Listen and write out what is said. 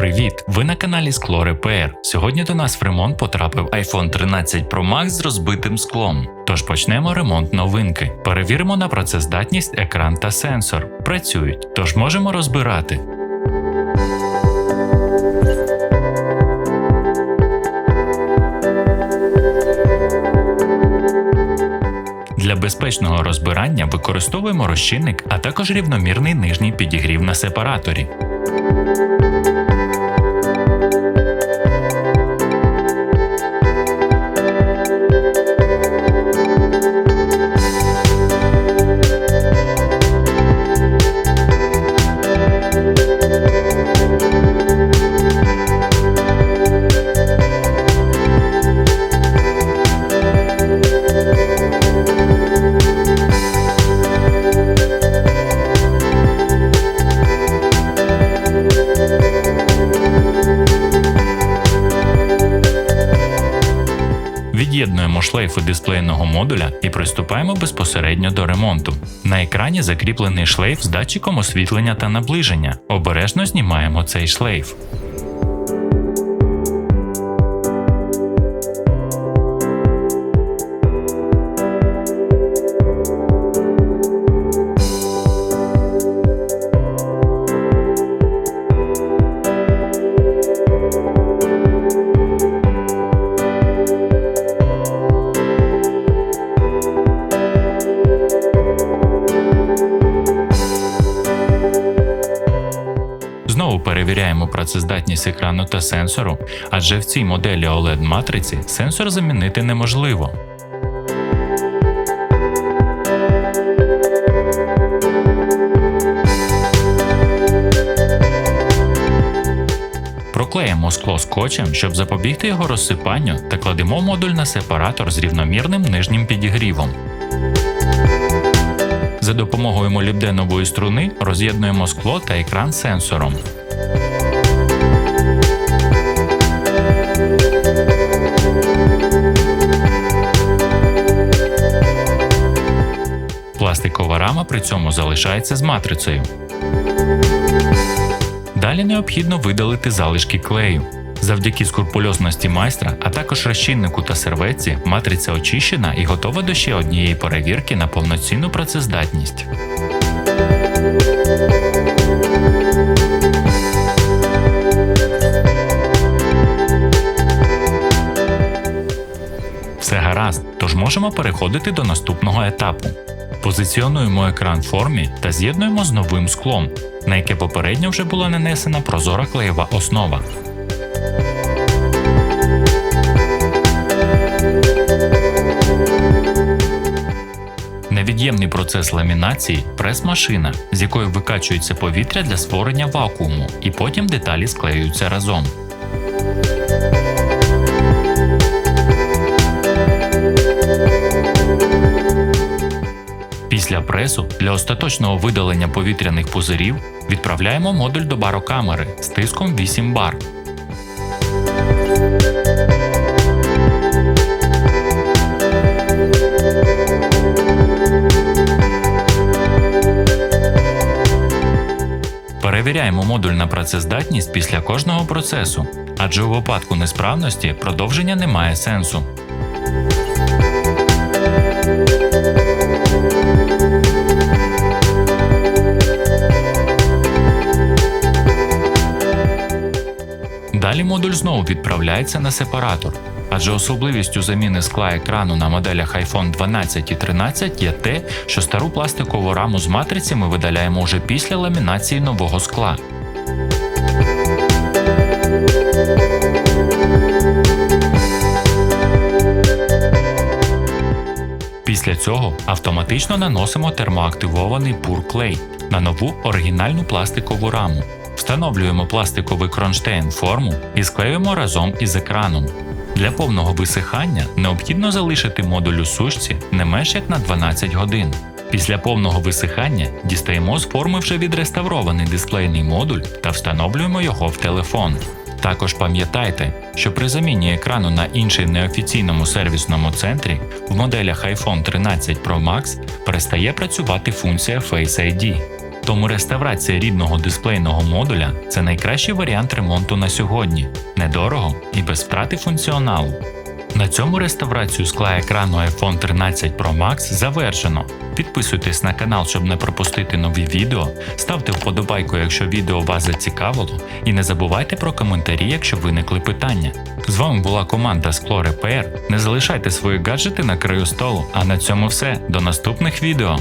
Привіт! Ви на каналі Скло Repair. Сьогодні до нас в ремонт потрапив iPhone 13 Pro Max з розбитим склом. Тож почнемо ремонт новинки. Перевіримо на працездатність екран та сенсор. Працюють, тож можемо розбирати. Для безпечного розбирання використовуємо розчинник, а також рівномірний нижній підігрів на сепараторі. Від'єднуємо шлейфи дисплейного модуля і приступаємо безпосередньо до ремонту. На екрані закріплений шлейф з датчиком освітлення та наближення. Обережно знімаємо цей шлейф. Перевіряємо працездатність екрану та сенсору, адже в цій моделі OLED матриці сенсор замінити неможливо. Проклеїмо скло скотчем, щоб запобігти його розсипанню, та кладемо модуль на сепаратор з рівномірним нижнім підігрівом. За допомогою молібденової струни роз'єднуємо скло та екран сенсором. Пластикова рама при цьому залишається з матрицею. Далі необхідно видалити залишки клею. Завдяки скрупульозності майстра, а також розчиннику та серветці, матриця очищена і готова до ще однієї перевірки на повноцінну працездатність. Тож можемо переходити до наступного етапу. Позиціонуємо екран в формі та з'єднуємо з новим склом, на яке попередньо вже була нанесена прозора клеєва основа. Невід'ємний процес ламінації прес-машина, з якої викачується повітря для створення вакууму, і потім деталі склеюються разом. Після пресу для остаточного видалення повітряних пузирів відправляємо модуль до барокамери з тиском 8 бар. Перевіряємо модуль на працездатність після кожного процесу, адже у випадку несправності продовження не має сенсу. Далі модуль знову відправляється на сепаратор, адже особливістю заміни скла екрану на моделях iPhone 12 і 13 є те, що стару пластикову раму з матриці ми видаляємо вже після ламінації нового скла. Після цього автоматично наносимо термоактивований пур-клей на нову оригінальну пластикову раму. Встановлюємо пластиковий кронштейн форму і склеюємо разом із екраном. Для повного висихання необхідно залишити модуль у сушці не менш як на 12 годин. Після повного висихання дістаємо з форми вже відреставрований дисплейний модуль та встановлюємо його в телефон. Також пам'ятайте, що при заміні екрану на інший неофіційному сервісному центрі в моделях iPhone 13 Pro Max перестає працювати функція Face ID. Тому реставрація рідного дисплейного модуля це найкращий варіант ремонту на сьогодні, недорого і без втрати функціоналу. На цьому реставрацію скла екрану iPhone 13 Pro Max завершено. Підписуйтесь на канал, щоб не пропустити нові відео, ставте вподобайку, якщо відео вас зацікавило, і не забувайте про коментарі, якщо виникли питання. З вами була команда Скло Repair. Не залишайте свої гаджети на краю столу. А на цьому все. До наступних відео.